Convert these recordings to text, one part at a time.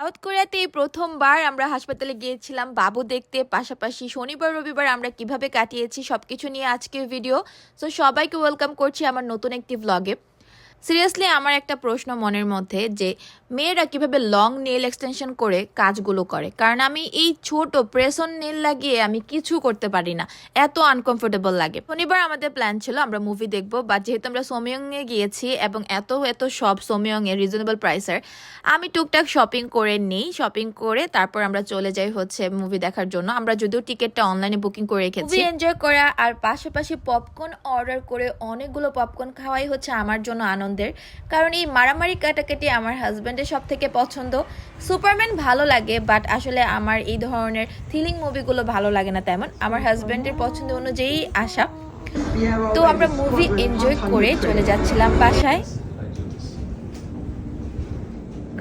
South কোরিয়াতে এই প্রথমবার আমরা হাসপাতালে গিয়েছিলাম। বাবু দেখতে, পাশাপাশি শনিবার, রবিবার আমরা কীভাবে কাটিয়েছি সব কিছু নিয়ে আজকের ভিডিও। সো সবাইকে ওয়েলকাম করছি আমার নতুন একটি ভ্লগে সিরিয়াসলি আমার একটা প্রশ্ন মনের মধ্যে যে মেয়েরা কীভাবে লং নেল এক্সটেনশন করে কাজগুলো করে? কারণ আমি এই ছোট প্রেসন নেল লাগিয়ে আমি কিছু করতে পারি না। এত আনকমফোর্টেবল লাগে। শনিবার আমাদের প্ল্যান ছিল, আমরা মুভি দেখব বা যেহেতু আমরা সোমিয়ংয়ে গিয়েছি এবং এত এত সব সোমিয়ংয়ে রিজনেবল প্রাইসের আমি টুকটাক শপিং করে নিই। শপিং করে তারপর আমরা চলে যাই হচ্ছে মুভি দেখার জন্য। আমরা যদিও টিকিটটা অনলাইনে বুকিং করে রেখেছি। এনজয় করা আর পাশাপাশি পপকর্ন অর্ডার করে অনেকগুলো পপকর্ন খাওয়াই হচ্ছে আমার জন্য আনন্দের। কারণ এই মারামারি কাটাকাটি আমার হাজব্যান্ডের সব থেকে পছন্দ। সুপারম্যান ভালো লাগে, বাট আসলে আমার এই ধরনের থ্রিলিং মুভিগুলো ভালো লাগে না তেমন। আমার হাজব্যান্ডের পছন্দ অনুযায়ী আসা তো আমরা মুভি এনজয় করে চলে যাচ্ছিলাম বাসায়।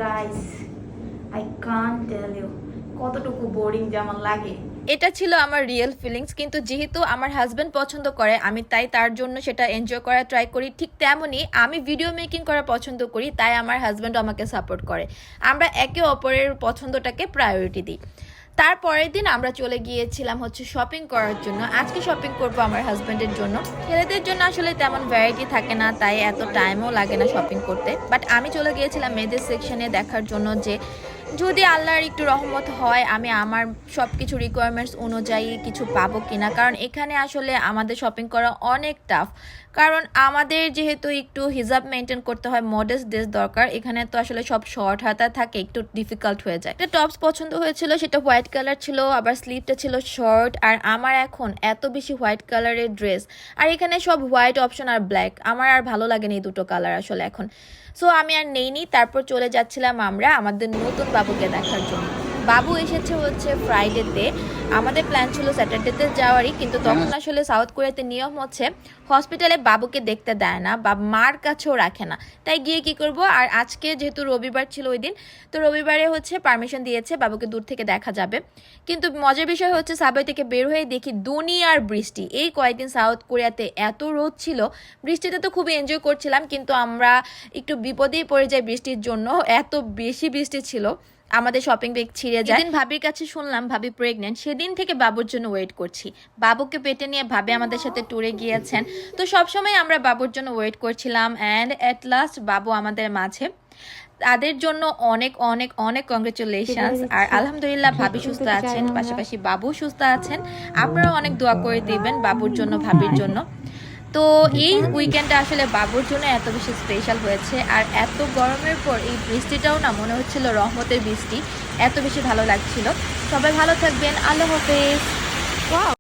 Guys I can tell you কতটুকু বোরিং যেমন লাগে। এটা ছিল আমার রিয়েল ফিলিংস কিন্তু যেহেতু আমার হাজব্যান্ড পছন্দ করে, আমি তাই তার জন্য সেটা এনজয় করা ট্রাই করি ঠিক তেমনই আমি ভিডিও মেকিং করা পছন্দ করি, তাই আমার হাজব্যান্ড আমাকে সাপোর্ট করে। আমরা একে অপরের পছন্দটাকে প্রায়োরিটি দিই। তারপরের দিন আমরা চলে গিয়েছিলাম হচ্ছে শপিং করার জন্য। আজকে শপিং করব আমার হাজব্যান্ডের জন্য। ছেলেদের জন্য আসলে তেমন ভ্যারাইটি থাকে না, তাই এত টাইমও লাগে না শপিং করতে। বাট আমি চলে গিয়েছিলাম মেয়েদের সেকশনে দেখার জন্য যে যদি আল্লাহর একটু রহমত হয়, আমি আমার সব কিছু রিকোয়ারমেন্টস অনুযায়ী কিছু পাবো কিনা? কারণ এখানে আসলে আমাদের শপিং করা অনেক টাফ কারণ আমাদের যেহেতু একটু হিজাব মেনটেন করতে হয় মডেস্ট ড্রেস দরকার, এখানে তো আসলে সব শর্ট হাতা থাকে, একটু ডিফিকাল্ট হয়ে যায়। একটা টপস পছন্দ হয়েছিল, সেটা হোয়াইট কালার ছিল, আবার স্লিভটা ছিল শর্ট আর আমার এখন এত বেশি হোয়াইট কালারের ড্রেস আর এখানে সব হোয়াইট অপশন আর ব্ল্যাক আমার আর ভালো লাগেনি এই দুটো কালার আসলে এখন। সো আমি আর নেইনি, তারপর চলে যাচ্ছিলাম আমরা আমাদের নতুন বাবুকে দেখার জন্য। বাবু এসেছে হচ্ছে ফ্রাইডেতে আমাদের প্ল্যান ছিল স্যাটারডেতে যাওয়ারই কিন্তু তখন আসলে সাউথ কোরিয়াতে নিয়ম হচ্ছে হসপিটালে বাবুকে দেখতে দেয় না বা মার কাছেও রাখে না। তাই গিয়ে কি করব? আর আজকে যেহেতু রবিবার ছিল ওই দিন তো রবিবারে হচ্ছে পারমিশন দিয়েছে বাবুকে দূর থেকে দেখা যাবে। কিন্তু মজার বিষয় হচ্ছে সাবাই থেকে বের হয়ে দেখি দুনিয়ার বৃষ্টি। এই কয়েকদিন সাউথ কোরিয়াতে এত রোদ ছিল বৃষ্টিতে তো খুবই এনজয় করছিলাম কিন্তু আমরা একটু বিপদেই পড়ে যাই বৃষ্টির জন্য এত বেশি বৃষ্টি ছিল। আমাদের শপিং ব্যাগ ছিঁড়ে যায়। সেদিন ভাবির কাছে শুনলাম ভাবি প্রেগনেন্ট সেদিন থেকে বাবুর জন্য ওয়েট করছি। বাবুকে পেটে নিয়ে ভাবি আমাদের সাথে ট্যুরে গিয়েছেন। তো সবসময় আমরা বাবুর জন্য ওয়েট করছিলাম অ্যান্ড অ্যাট লাস্ট বাবু আমাদের মাঝে। তাদের জন্য অনেক অনেক অনেক কংগ্রেচুলেশন আর আলহামদুলিল্লাহ ভাবি সুস্থ আছেন পাশাপাশি বাবু সুস্থ আছেন। আপনারা অনেক দোয়া করে দিবেন বাবুর জন্য ভাবির জন্য। তো এই উইকেন্ডটা আসলে বাবুর জন্য এত বেশি স্পেশাল হয়েছে। আর এত গরমের পর এই বৃষ্টিটাও না মনে হচ্ছিল রহমতের বৃষ্টি এত বেশি ভালো লাগছিল। সবাই ভালো থাকবেন আল্লাহ হাফেজ।